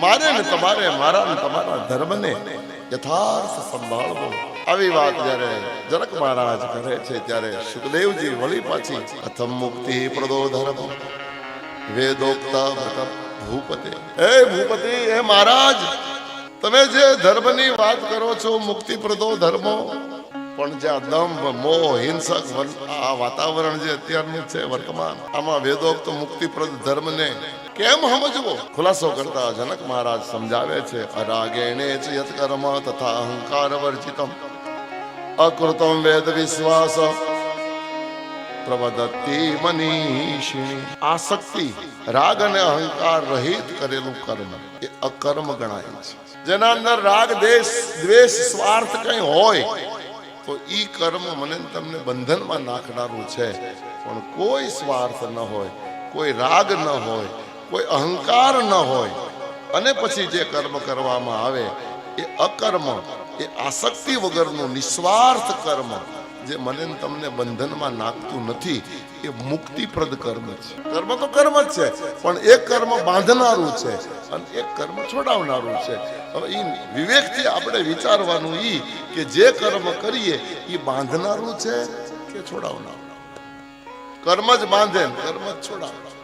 મારે ને તમારે, મારા ને તમારા ધર્મને યથાર્થ સંભાળવો. આવી વાત જ્યારે જનક મહારાજ કરે છે, ત્યારે સુખદેવજી વળી પાછી પ્રથમ મુક્તિ પ્રદો ધર્મ. વેદોક્તા ભૂપતે. હે ભૂપતિ, હે મહારાજ, તમે જે ધર્મની વાત કરો છો, મુક્તિ પ્રદો ધર્મો પણ જે આ દંભ, મોહ, હિંસક આ વાતાવરણ જે અત્યારનું છે વર્તમાન, આમાં વેદોક્ત મુક્તિપ્રદ ધર્મને કેમ સમજવો? ખુલાસો કરતા જનક મહારાજ સમજાવે છે, અરાગેણે ચ યત કર્મ તથા અહંકાર વર્જિતમ. અકૃતમ વેદ વિશ્વાસ. પ્રવદત્તિ મનીષિણી. આસક્તિ રાગ અને અહંકાર રહિત કરેલું કર્મ, એ અકર્મ ગણાય છે. જેના અંદર રાગ, દેશ, દ્વેષ, સ્વાર્થ કઈ હોય તો એ કર્મ મને તમને બંધનમાં નાખનારું છે. પણ કોઈ સ્વાર્થ ન હોય, કોઈ રાગ ન હોય, કોઈ અહંકાર ન હોય. અને પછી જે કર્મ કરવામાં આવે, એ અકર્મ, એ આસક્તિ વગરનું નિસ્વાર્થ કર્મ જે મને તમને બંધનમાં નાખતું નથી, એ મુક્તિપ્રદ કર્મ છે. કર્મ તો કર્મ જ છે, પણ એક કર્મ બાંધનારું છે અને એક કર્મ છોડાવનારું છે. હવે એ વિવેકથી આપણે વિચારવાનું ઈ કે જે કર્મ કરીએ એ બાંધનારું છે કે છોડાવનારું? કર્મ જ બાંધે કર્મ જ છોડાવનારું